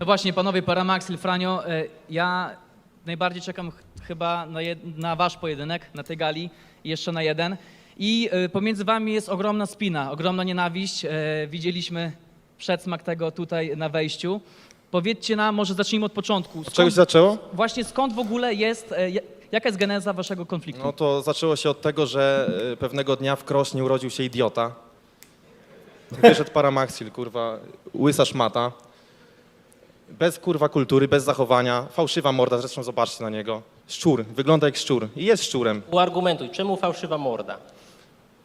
No właśnie, panowie Paramaxil, Franio, e, ja najbardziej czekam ch- chyba na, jed, na wasz pojedynek na tej gali i jeszcze na jeden. I e, pomiędzy wami jest ogromna spina, ogromna nienawiść. E, widzieliśmy przedsmak tego tutaj na wejściu. Powiedzcie nam, może zacznijmy od początku. Od czegoś Skąd, zaczęło? właśnie skąd w ogóle jest, ja- jaka jest geneza waszego konfliktu? No to zaczęło się od tego, że pewnego dnia w Krośnie urodził się idiota. Wyszedł Paramaxil, kurwa, łysa szmata. Bez kurwa kultury, bez zachowania. Fałszywa morda, zresztą zobaczcie na niego. Szczur, wygląda jak szczur i jest szczurem. Uargumentuj, czemu fałszywa morda?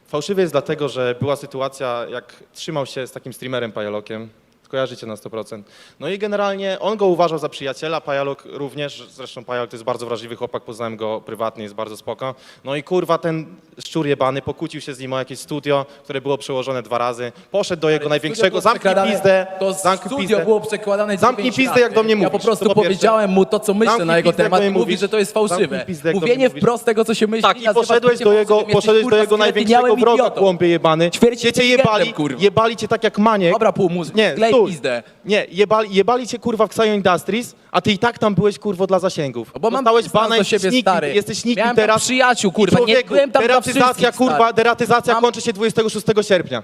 Fałszywy jest dlatego, że była sytuacja, jak trzymał się z takim streamerem Pajalokiem. Kojarzycie na 100%. No i generalnie on go uważał za przyjaciela, Pajalok również. Zresztą Pajalok to jest bardzo wrażliwy chłopak, poznałem go prywatnie, jest bardzo spoko. No i kurwa ten szczur jebany pokłócił się z nim o jakieś studio, które było przełożone dwa razy. Poszedł do jego największego, zamknij pizdę, To zamknij studio pizdę. było przekładane Zamknij 9 pizdę, jak do mnie Ja po mówisz, prostu po pierwsze. powiedziałem mu to, co myślę Zamknij na jego pizdę, jak temat do i mnie mówi, mówisz. że to jest fałszywe. Zamknij pizdę, jak do Mówienie mówisz. wprost tego, co się myśli. Tak, i nazywa poszedłeś do jego, fałszywym. Jesteś, poszedłeś do kurwa, jego największego skretyniałym wroga, idiotą. kłąbie jebany. Ćwierć Cię cię inteligentem, jebali, kurwa. jebali cię tak jak maniek. Dobra, pół mózgu. Nie, Klej pizdę. Nie, jebali, jebali cię kurwa w Xayo Industries, a ty i tak tam byłeś kurwo dla zasięgów. No Bo mam Dostałeś dystans bana, do jesteś siebie, nikim, stary. jesteś nikim Miałem tam teraz. przyjaciół, kurwa, nie człowieku, byłem tam dla deratyzacja, wszystkich, kurwa, stary. deratyzacja Mam- kończy się 26 sierpnia.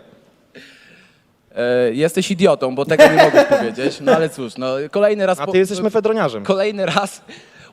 E, jesteś idiotą, bo tego nie mogę powiedzieć. No ale cóż, no kolejny raz... A po- ty jesteś mefedroniarzem. Kolejny raz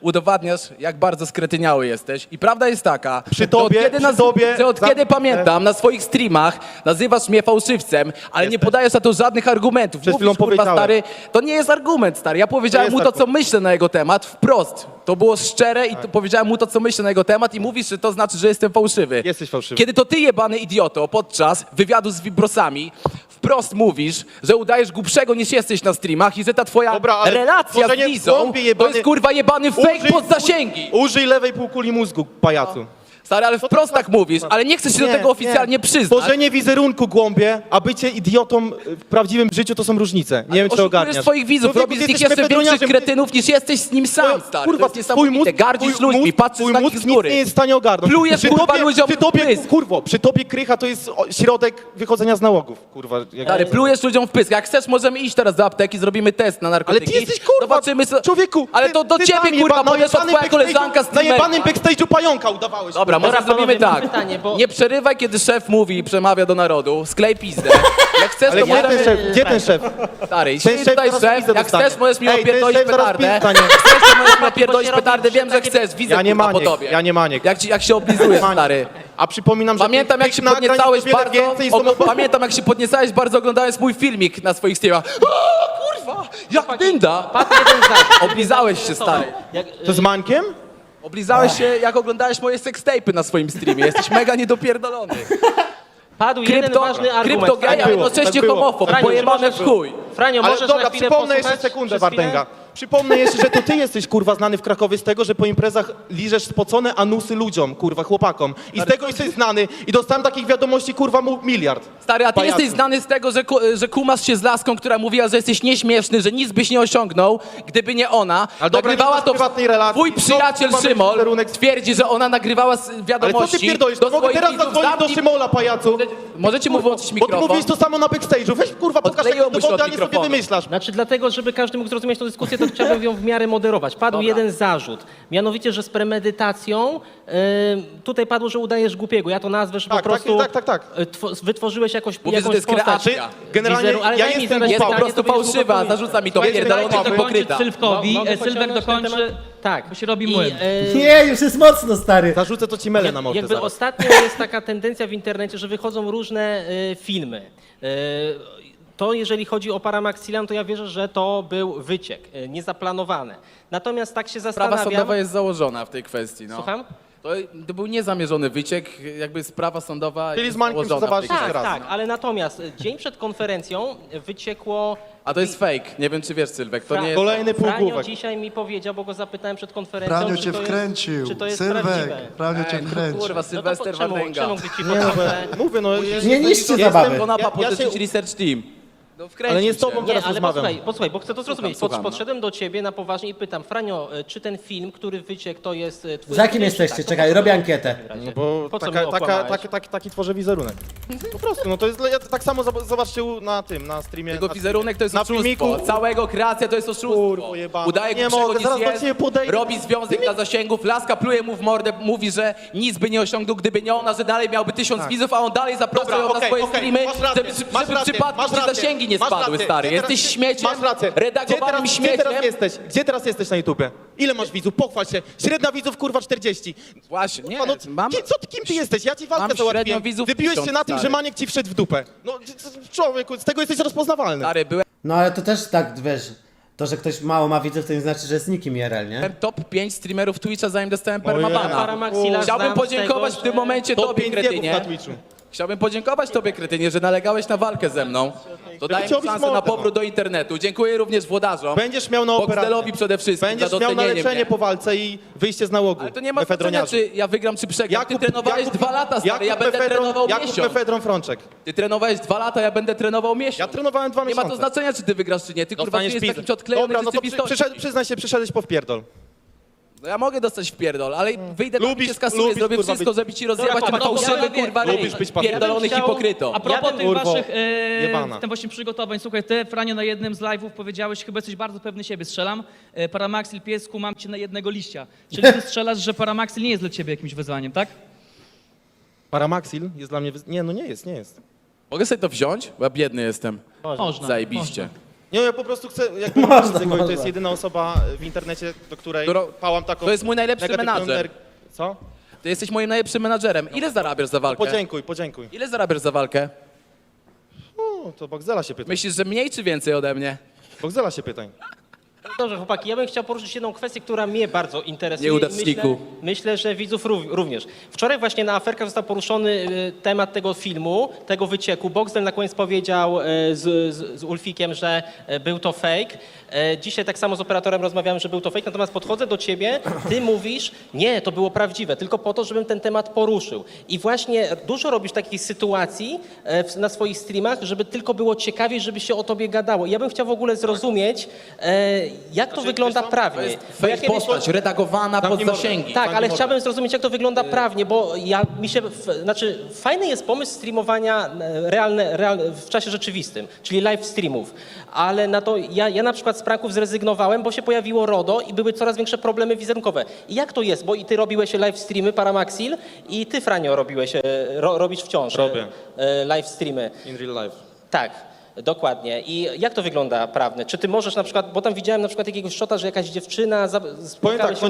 udowadniasz, jak bardzo skretyniały jesteś. I prawda jest taka, Przy że tobie- od kiedy, przy tobie- że od za- kiedy pamiętam, na swoich streamach nazywasz mnie fałszywcem, ale nie Jesteś. podajesz na to żadnych argumentów. Przed Mówisz, chwilą kurwa, powiedziałem. stary, to nie jest argument, stary. Ja powiedziałem jest mu to, co myślę na jego temat, wprost. To było szczere i Tak. to powiedziałem mu to, co myślę na jego temat i mówisz, że to znaczy, że jestem fałszywy. Jesteś fałszywy. Kiedy to ty, jebany idioto, podczas wywiadu z Wibrosami wprost mówisz, że udajesz głupszego niż jesteś na streamach i że ta twoja Dobra, ale relacja z tworzenie Lizą to jebany- jest kurwa jebany fake Użyj- pod zasięgi. Użyj lewej półkuli mózgu, pajacu. Stary, ale wprost tak mówisz, ale nie chcesz się do tego oficjalnie nie. przyznać. Tworzenie wizerunku głąbie, a bycie idiotą w prawdziwym życiu to są różnice. Nie wiem, czy Oszukujesz ogarniasz. swoich widzów, Człowieku, robisz z nich jesteś jeszcze większych ty- kretynów niż jesteś z nim sam, stary. Kurwa, to jest niesamowite. Gardzisz twój ludźmi, mózg- patrzysz twój na nich mózg z nic góry. nie jest w stanie ogarnąć. Plujesz, przy kurwa, ludziom przy w tobie, pysk. kurwo, przy tobie krycha to jest o, środek wychodzenia z nałogów, kurwa. Jak... Stary, plujesz ludziom w pysk. Jak chcesz, możemy iść teraz do apteki, zrobimy test na Ale narkotyki. ty jesteś kurwa, Zobaczymy, co... człowieku. Ale to do ty ciebie, tam kurwa, jeba- podeszła twoja koleżanka z Na jebanym backstage'u pająka udawałeś. Dobra, Dobra, zrobimy panowie, tak. pytanie, bo- Nie przerywaj, kiedy szef mówi i przemawia do narodu. Sklej pizdę. Jak chcesz, Ale to gdzie ten możemy... szef? Gdzie ten szef? Stary, Ten siedzi szef tutaj zaraz szef, pizdę jak dostanie. chcesz, możesz mi Ej, ten opierdolić szef zaraz petardę. pizdę chcesz, to możesz mi opierdolić petardę, wiem, że takie- chcesz, widzę Ja nie kurwa, po maniek, tobie. ja nie maniek. Jak, ci, jak się oblizujesz, stary. A przypominam, że Pamiętam, jak tych się nagrań podniecałeś jest o wiele bardzo, więcej, są- pamiętam, jak się podniecałeś bardzo, oglądałeś mój filmik na swoich streamach. O, kurwa, jak dynda. Padł jeden zarzut. Oblizałeś się, stary. Jak, To z Mańkiem? Oblizałeś się, jak oglądałeś moje sextape'y na swoim streamie. Jesteś mega niedopierdolony. padł jeden Krypto, ważny argument. kryptogej, a Tak było, jednocześnie tak było. homofob, Franio, pojebane czy w chuj. Franio, Ale możesz dobra, na chwilę przypomnę jeszcze posłuchać sekundę, przez chwilę? Wardęga. Przypomnę jeszcze, że to ty jesteś, kurwa, znany w Krakowie z tego, że po imprezach liżesz spocone anusy ludziom, kurwa, chłopakom. I z tego jesteś znany. I dostałem takich wiadomości, kurwa, mu miliard. Stary, a ty Pajacu. jesteś znany z tego, że, ku, że kumasz się z laską, która mówiła, że jesteś nieśmieszny, że nic byś nie osiągnął, gdyby nie ona. Ale dobra, nagrywała nie ma to prywatnej relacji. Twój przyjaciel Szymol wizerunek- twierdzi, że ona nagrywała z- Ale co wiadomości ty pierdolisz? do To mogę swoich teraz widzów. zadzwonić do Zamknij- Szymola, pajacu. Możecie mu włączyć Bo ty mikrofon? mówisz to samo na backstage'u. Weź, kurwa, pokaż Odkleiło takie mu się od dowody, a nie sobie mikrofonu. wymyślasz. Znaczy dlatego, żeby każdy mógł zrozumieć tę dyskusję, to chciałbym ją w miarę moderować. Padł Dobra. jeden zarzut, mianowicie, że z premedytacją, y, tutaj padło, że udajesz głupiego. Ja to nazwę, że Tak, po tak, prostu tak, tak, tak. y, two- wytworzyłeś jakoś, Mówię, że to jakąś jest postać. kreacja. Generalnie wizeru- ale ja daj mi jestem zadać Jest po pytanie, prostu to będziesz mógł fałszywa, odpowiedzieć. zarzuca mi to Słuchajcie, pierdolony dajcie hipokryta. Sylwkowi, Mogę e, Sylwek pociągnąć ten dokończy? Tak. bo się robi I, młyn. e, Nie, już jest mocno, stary. Zarzucę to ci melę na mordę Jakby zaraz. ostatnio jest taka tendencja w internecie, że wychodzą różne y, filmy. Y, to jeżeli chodzi o Paramaxilian, to ja wierzę, że to był wyciek, y, niezaplanowane. Natomiast tak się Sprawa zastanawiam... sądowa jest założona w tej kwestii. No. Słucham? To, to był niezamierzony wyciek, jakby sprawa sądowa Czyli jest z Mańkiem założona w tej zawarliście kwestii. Tak, raz, tak, no. ale natomiast y, dzień przed konferencją wyciekło... A to jest fake, nie wiem czy wiesz Sylwek, to Fra- nie jest... Kolejny Franio półgłówek. dzisiaj mi powiedział, bo go zapytałem przed konferencją, Franio czy cię to wkręcił. jest, czy to jest Sylwek, prawdziwe. Franio cię no wkręcił. kurwa, No to Sylwester czemu, Wardęga. czemu ci Nie, no, mówię, no... jest- Nie jestem- zabawy. Ona Ja- ja Papo, się- Research Team. No wkręcił Ale nie z tobą Nie, teraz ale rozmawiam. posłuchaj, posłuchaj, bo chcę to zrozumieć. Pod, słucham, no. podszedłem do ciebie na poważnie i pytam, Franio, e, czy ten film, który wyciekł, to jest e, twój... Za kim czy jesteście? tak? To Czekaj, po co robię to- ankietę. No bo Po co taka, mnie taka, okłamałeś? taki, taki, taki tworzę wizerunek. Po prostu, no to jest, ja tak samo zob- zobaczcie u- na tym, na streamie. Jego na, wizerunek to jest na oszustwo. filmiku. Całego kreacja to jest oszustwo. Jebane. Udaje Nie mogę, zaraz do jest, ciebie podejdę. robi związek dla zasięgów, laska pluje mu w mordę, mówi, że nic by nie osiągnął, gdyby nie ona, że dalej miałby tysiąc widzów, a on dalej zaprasza Tak. Dobra, ją na okej, swoje okej, streamy, masz rację, żeby, masz żeby rację, przypadkiem masz ci rację, zasięgi nie masz spadły, rację. stary. Gdzie teraz- Jesteś śmieciem, Masz rację. Gdzie redagowanym teraz, gdzie śmieciem. teraz jesteś? Gdzie teraz jesteś na YouTubie? Ile masz widzów? Pochwal się. Średnia widzów, kurwa, 40. Właśnie, nie, Kurwa, no, mam... kim, co, ty- kim ty jesteś? Ja ci walkę mam załatwiłem. widzów Wybiłeś się 1000, na tym, że stary. Maniek ci wszedł w dupę. No, c- c- człowieku, z tego jesteś rozpoznawalny. Stary, byłem No ale to też tak, wiesz, to, że ktoś mało ma widzów, to nie znaczy, że jest nikim IRL, nie? top 5 streamerów Twitcha, zanim dostałem permabana. Chciałbym podziękować tego, w tym że- momencie Top tobie, 5 biegów na kretynie. Twitchu. Chciałbym podziękować tobie, kretynie, że nalegałeś na walkę ze mną. To daje mi szansę na powrót do internetu. Dziękuję również włodarzom. Będziesz miał na operację. Boxdelowi przede wszystkim Będziesz za miał na leczenie mnie. po walce i wyjście z nałogu. Ale to nie ma znaczenia, czy ja wygram, czy przegram. Ty trenowałeś dwa lata, stary, ja Jakub będę Mefedron- trenował Jakub miesiąc. Mefedron Frączek. Ty trenowałeś dwa lata, ja będę trenował miesiąc. Ja trenowałem dwa Nie miesiące. ma to znaczenia, czy ty wygrasz, czy nie. Ty kurwa Dostaniesz jest jakimś odklejonym Dobra, no to przy, rzeczywistości. przyszedł, przyznaj się, przyszedłeś po wpierdol. No ja mogę dostać w pierdol, ale wyjdę tam Lubisz- i cię skasuję, lubisz, zrobię kurwa, wszystko, być- żeby ci rozjebać Dobra, ten a propos- fałszywy, kurwa, lubisz być pierdolony Ja bym chciał- hipokryto. A propos tych Kurwo, waszych e, tym właśnie przygotowań, słuchaj, ty, Franio, na jednym z live'ów powiedziałeś, chyba jesteś bardzo pewny siebie, strzelam, e, Paramaxil, piesku, mam cię na jednego liścia. Czyli ty strzelasz, że Paramaxil nie jest dla ciebie jakimś wyzwaniem, tak? Paramaxil jest dla mnie... Wyz... Nie, no nie jest, nie jest. Mogę sobie to wziąć? Bo ja biedny jestem. Można. Zajebiście. można. Nie, ja po prostu chcę... Jakby Można, tego, i to można. jest jedyna osoba w internecie, do której pałam taką... To jest mój najlepszy negatywną menadżer. ener- Co? Ty jesteś moim najlepszym menadżerem. Ile zarabiasz za walkę? Podziękuj, podziękuj. Ile zarabiasz za walkę? O, to Boxdela się pytaj. Myślisz, że mniej czy więcej ode mnie? Boxdela się pytaj. Dobrze, chłopaki, ja bym chciał poruszyć jedną kwestię, która mnie bardzo interesuje. Nieudaczniku. Myślę, myślę, że widzów rów- również. Wczoraj właśnie na aferkach został poruszony y, temat tego filmu, tego wycieku. Boxdel na koniec powiedział y, z, z, z Ulfikiem, że y, był to fake. E, Dzisiaj tak samo z operatorem rozmawiałem, że był to fake, natomiast podchodzę do ciebie, ty mówisz, nie, to było prawdziwe, tylko po to, żebym ten temat poruszył. I właśnie dużo robisz takich sytuacji e, w- na swoich streamach, żeby tylko było ciekawiej, żeby się o tobie gadało. Ja bym chciał w ogóle zrozumieć, e, jak to wygląda wiesz co? prawnie. To jest Bo ja fake kiedyś- postać, redagowana pod Zamknij mordę. zasięgi. tak, ale chciałbym zrozumieć, jak to wygląda prawnie, bo ja mi się, f, znaczy fajny jest pomysł streamowania e, realne, real, w czasie rzeczywistym, czyli live streamów, ale na to ja, ja na przykład z pranków zrezygnowałem, bo się pojawiło RODO i były coraz większe problemy wizerunkowe. I jak to jest, bo i ty robiłeś live streamy Paramaxil i ty Franio robiłeś, e, ro, robisz wciąż e, Robię. e, live streamy. In real life. Tak, dokładnie. I jak to wygląda prawnie? Czy ty możesz na przykład, bo tam widziałem na przykład jakiegoś szota, że jakaś dziewczyna za- Powiem spotkała tak, się